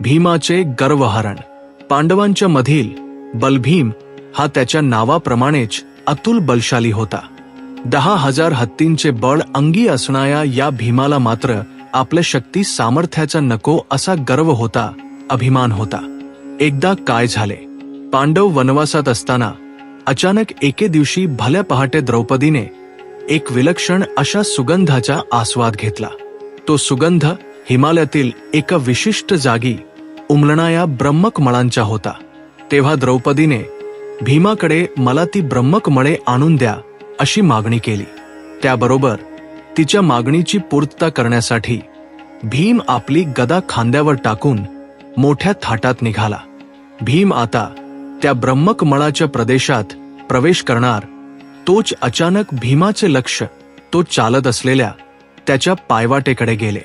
भीमाचे गर्वहरण. पांडवांच्या मधील बलभीम हा त्याच्या नावाप्रमाणेच अतुल बलशाली होता. दहा हजार हत्तींचे बळ अंगी असणाऱ्या या भीमाला मात्र आपल्या शक्ती सामर्थ्याचा नको असा गर्व होता अभिमान होता. एकदा काय झाले? पांडव वनवासात असताना अचानक एके दिवशी भल्या पहाटे द्रौपदीने एक विलक्षण अशा सुगंधाचा आस्वाद घेतला. तो सुगंध हिमालयातील एका विशिष्ट जागी उमलणाया ब्रह्मकमळांचा होता. तेव्हा द्रौपदीने भीमाकडे मला ती ब्रह्मक मळे आणून द्या अशी मागणी केली. त्याबरोबर तिच्या मागणीची पूर्तता करण्यासाठी भीम आपली गदा खांद्यावर टाकून मोठ्या थाटात निघाला. भीम आता त्या ब्रह्मक मळाच्या प्रदेशात प्रवेश करणार तोच अचानक भीमाचे लक्ष तो चालत असलेल्या त्याच्या पायवाटेकडे गेले.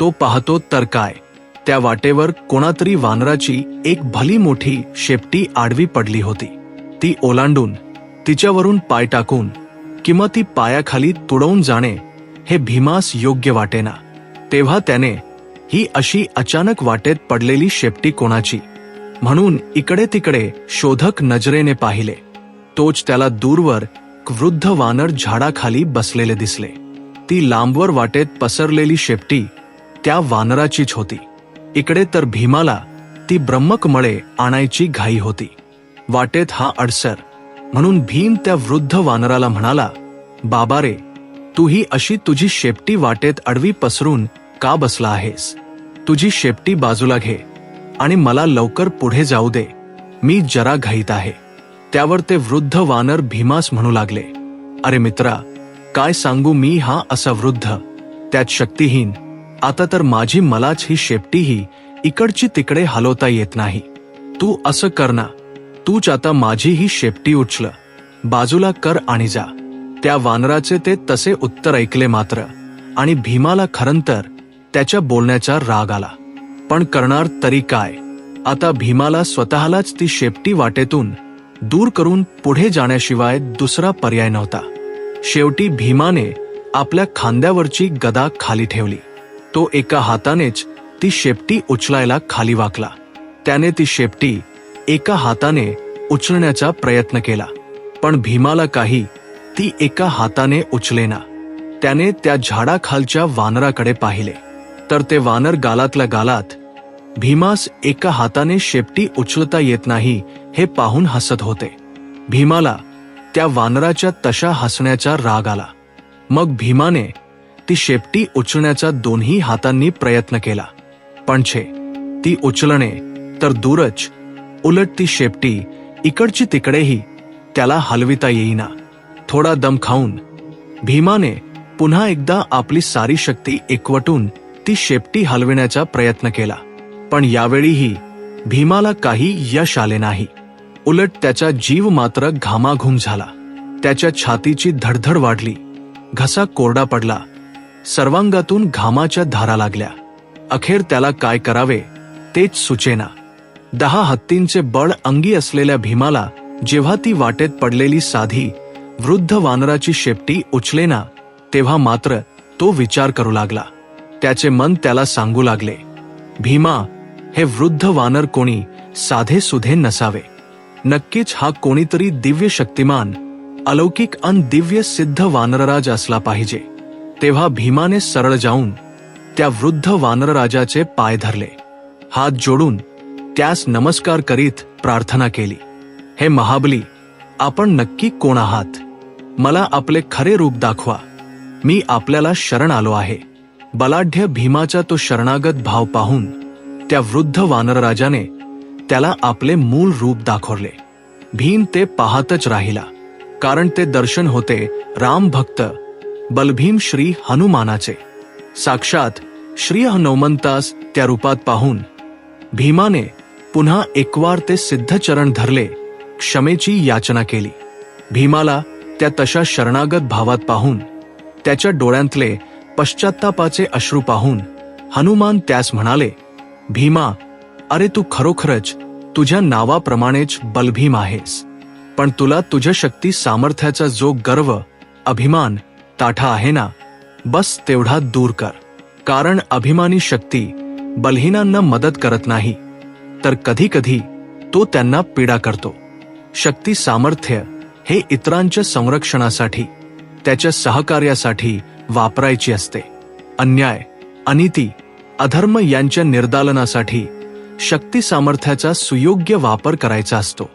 तो पाहतो तर काय त्या वाटेवर कोणातरी वानराची एक भली मोठी शेपटी आडवी पडली होती. ती ओलांडून तिच्यावरून पाय टाकून किंवा ती पायाखाली तुडवून जाणे हे भीमास योग्य वाटेना. तेव्हा त्याने ही अशी अचानक वाटेत पडलेली शेपटी कोणाची? म्हणून इकडे तिकडे शोधक नजरेने पाहिले. तोच त्याला दूरवर वृद्ध वानर झाडाखाली बसलेले दिसले. ती लांबवर वाटेत पसरलेली शेपटी त्या वानराचीच होती. इकडे तर भीमाला ती ब्रह्मक मळे आणायची घाई होती. वाटेत हा अडसर. म्हणून भीम त्या वृद्ध वानराला म्हणाला बाबा रे तू ही अशी तुझी शेपटी वाटेत अडवी पसरून का बसला आहेस? तुझी शेपटी बाजूला घे आणि मला लवकर पुढे जाऊ दे. मी जरा घाईत आहे. त्यावर ते वृद्ध वानर भीमास म्हणू लागले अरे मित्रा काय सांगू मी हा असा वृद्ध? त्यात शक्तिहीन आता तर माझी मलाच ही शेपटीही इकडची तिकडे हलवता येत नाही. तू असं कर ना. तूच आता माझी ही शेपटी उचल. बाजूला कर आणि जा. त्या वानराचे ते तसे उत्तर ऐकले मात्र. आणि भीमाला खरंतर त्याच्या बोलण्याचा राग आला. पण करणार तरी काय? आता भीमाला स्वतःलाच ती शेपटी वाटेतून दूर करून पुढे जाण्याशिवाय दुसरा पर्याय नव्हता. शेवटी भीमाने आपल्या खांद्यावरची गदा खाली ठेवली. तो एका हातानेच ती शेपटी उचलायला खाली वाकला. त्याने ती शेपटी एका हाताने उचलण्याचा प्रयत्न केला पण भीमाला काही ती एका हाताने उचलेना. त्याने त्या झाडाखालच्या वानराकडे पाहिले. तर ते वानर गालातल्या गालात भीमास एका हाताने शेपटी उचलता येत नाही हे पाहून हसत होते. भीमाला त्या वानराच्या तशा हसण्याचा राग आला. मग भीमाने ती शेपटी उचलण्याचा दोन्ही हातांनी प्रयत्न केला. पण छे ती उचलणे तर दूरच उलट ती शेपटी इकडची तिकडेही त्याला हलविता येईना. थोडा दम खाऊन भीमाने पुन्हा एकदा आपली सारी शक्ती एकवटून ती शेपटी हलविण्याचा प्रयत्न केला. पण यावेळीही भीमाला काही यश आले नाही. उलट त्याचा जीव मात्र घामाघूम झाला. त्याच्या छातीची धडधड वाढली. घसा कोरडा पडला. सर्वांगातून घामाच्या धारा लागल्या. अखेर त्याला काय करावे तेच सुचेना. दहा हत्तींचे बळ अंगी असलेल्या भीमाला जेव्हा ती वाटेत पडलेली साधी वृद्ध वानराची शेपटी उचलेना तेव्हा मात्र तो विचार करू लागला. त्याचे मन त्याला सांगू लागले भीमा हे वृद्ध वानर कोणी साधे सुधे नसावे. नक्कीच हा कोणीतरी दिव्य शक्तिमान अलौकिक अन दिव्य सिद्ध वानरराज असला पाहिजे. तेव्हा भीमाने सरळ जाऊन त्या वृद्ध वानरराजाचे पाय धरले. हात जोडून त्यास नमस्कार करीत प्रार्थना केली. हे महाबली आपण नक्की कोण आहात? मला आपले खरे रूप दाखवा. मी आपल्याला शरण आलो आहे. बलाढ्य भीमाचा तो शरणागत भाव पाहून त्या वृद्ध वानरराजाने त्याला आपले मूळ रूप दाखवले. भीम ते पाहतच राहिला कारण ते दर्शन होते राम भक्त बलभीम श्री हनुमानाचे. साक्षात श्री हनुमंतास त्या रूपात पाहून भीमाने पुन्हा एकवार ते सिद्धचरण धरले क्षमेची याचना केली. भीमाला त्या तशा शरणागत भावात पाहून त्याच्या डोळ्यांतले पश्चात्तापाचे अश्रू पाहून हनुमान त्यास म्हणाले भीमा अरे तू खरोखरच तुझ्या नावाप्रमाणेच बलभीम आहेस. पण तुला तुझ्या शक्ती सामर्थ्याचा जो गर्व अभिमान ताठा आहे ना? बस तेवढा दूर कर. कारण अभिमानी शक्ती बलहीनांना मदत करत नाही. तर कधी कधी तो त्यांना पीडा करतो. शक्ती सामर्थ्य हे इतरांच्या संरक्षणासाठी त्याच्या सहकार्यासाठी वापरायची असते. अन्याय अनिती अधर्म यांच्या निर्दालनासाठी शक्ती सामर्थ्याचा सुयोग्य वापर करायचा असतो.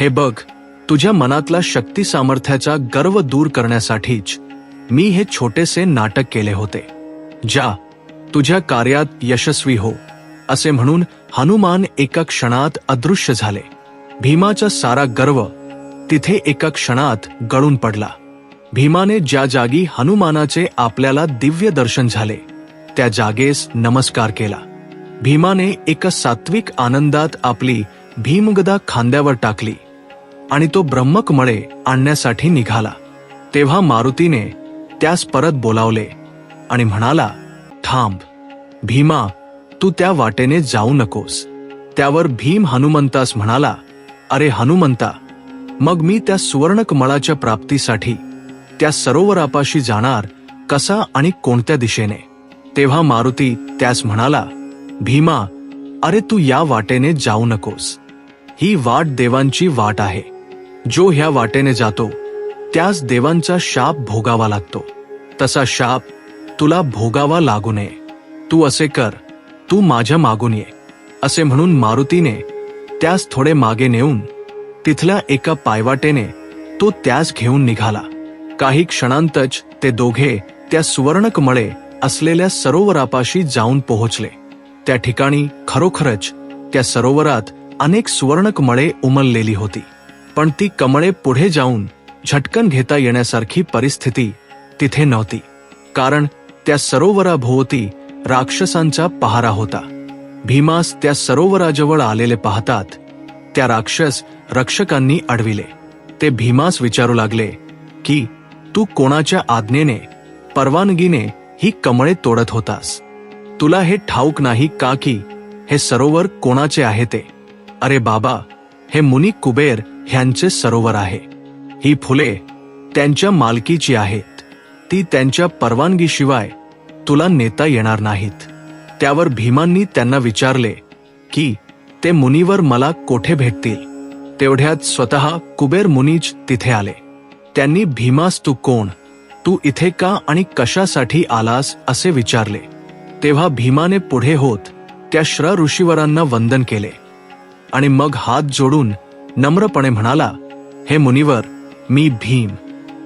हे बघ तुझ्या मनातला शक्ती सामर्थ्याचा गर्व दूर करण्यासाठीच मी हे छोटेसे नाटक केले होते जा तुझ्या कार्यात यशस्वी हो असे म्हणून हनुमान एका क्षणात अदृश्य झाले. भीमाचा सारा गर्व तिथे एका क्षणात गळून पडला. भीमाने ज्या जागी हनुमानाचे आपल्याला दिव्य दर्शन झाले त्या जागेस नमस्कार केला. भीमाने एका सात्विक आनंदात आपली भीमगदा खांद्यावर टाकली आणि तो ब्रह्मकमळे आणण्यासाठी निघाला. तेव्हा मारुतीने त्यास परत बोलावले आणि म्हणाला थांब भीमा तू त्या वाटेने जाऊ नकोस. त्यावर भीम हनुमंतास म्हणाला अरे हनुमंता मग मी त्या सुवर्णकमळाच्या प्राप्तीसाठी त्या सरोवरापाशी जाणार कसा आणि कोणत्या दिशेने? तेव्हा मारुती त्यास म्हणाला भीमा अरे तू या वाटेने जाऊ नकोस. ही वाट देवांची वाट आहे. जो ह्या वाटेने जातो त्यास देवांचा शाप भोगावा लागतो. तसा शाप तुला भोगावा लागू नये. तू असे कर तू माझ्या मागून ये. असे म्हणून मारुतीने त्यास थोडे मागे नेऊन तिथल्या एका पायवाटेने तो त्यास घेऊन निघाला. काही क्षणांतच ते दोघे त्या सुवर्णकमळे असलेल्या सरोवरापाशी जाऊन पोहोचले. त्या ठिकाणी खरोखरच त्या सरोवरात अनेक सुवर्णकमळे उमललेली होती. पण ती कमळे पुढे जाऊन झटकन घेता येण्यासारखी परिस्थिती तिथे नव्हती. कारण त्या सरोवराभोवती राक्षसांचा पहारा होता. भीमास त्या सरोवराजवळ आलेले पाहतात. त्या राक्षस रक्षकांनी अडविले. ते भीमास विचारू लागले की तू कोणाच्या आज्ञेने परवानगीने ही कमळे तोडत होतास? तुला हे ठाऊक नाही का की हे सरोवर कोणाचे आहे ते? अरे बाबा हे मुनी कुबेर ह्यांचे सरोवर आहे. ही फुले त्यांच्या मालकीची आहेत. ती त्यांच्या परवानगीशिवाय तुला नेता येणार नाहीत. त्यावर भीमांनी त्यांना विचारले की ते मुनीवर मला कोठे भेटतील? तेवढ्यात स्वतः कुबेर मुनीच तिथे आले. त्यांनी भीमास तू कोण? तू इथे का आणि कशासाठी आलास? असे विचारले. तेव्हा भीमाने पुढे होत त्या श्र ऋषीवरांना वंदन केले. आणि मग हात जोडून नम्रपणे म्हणाला हे मुनिवर मी भीम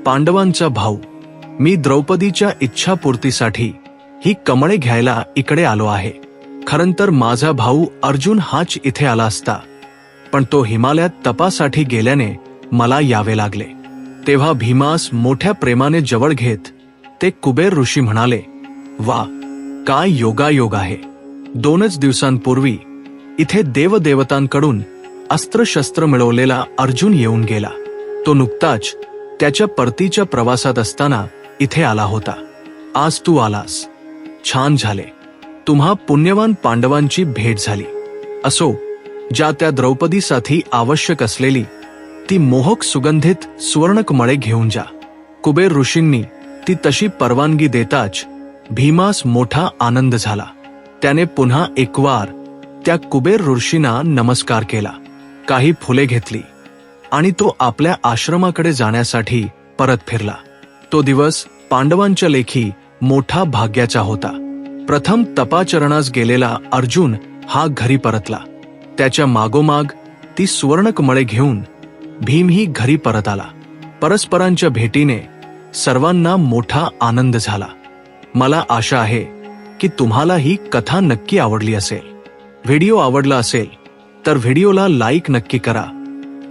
पांडवांचा भाऊ. मी द्रौपदीच्या इच्छापूर्तीसाठी ही कमळे घ्यायला इकडे आलो आहे. खरं तर माझा भाऊ अर्जुन हाच इथे आला असता. पण तो हिमालयात तपासाठी गेल्याने मला यावे लागले. तेव्हा भीमास मोठ्या प्रेमाने जवळ घेत ते कुबेर ऋषी म्हणाले वा काय योगायोग आहे. दोनच दिवसांपूर्वी इथे देवदेवतांकडून अस्त्रशस्त्र मिळवलेला अर्जुन येऊन गेला. तो नुकताच त्याच्या परतीच्या प्रवासात असताना इथे आला होता. आज तू आलास. छान झाले. तुम्हा पुण्यवान पांडवांची भेट झाली. असो ज्या त्या द्रौपदीसाठी आवश्यक असलेली ती मोहक सुगंधित सुवर्णकमळे घेऊन जा. कुबेर ऋषींनी ती तशी परवानगी देताच भीमास मोठा आनंद झाला. त्याने पुन्हा एकवार त्या कुबेर ऋषींना नमस्कार केला. काही फुले घेतली. आणि तो आपल्या आश्रमाकडे जाण्यासाठी परत फिरला. तो दिवस पांडवांच्या लेखी मोठा भाग्याचा होता. प्रथम तपाचरणास गेलेला अर्जुन हा घरी परतला. त्याच्या मागोमाग ती सुवर्णकमळे घेऊन भीमही घरी परत आला. परस्परांच्या भेटीने सर्वांना मोठा आनंद झाला. मला आशा आहे की तुम्हाला ही कथा नक्की आवडली असेल. व्हिडिओ आवडला असेल तर व्हिडिओला लाईक नक्की करा.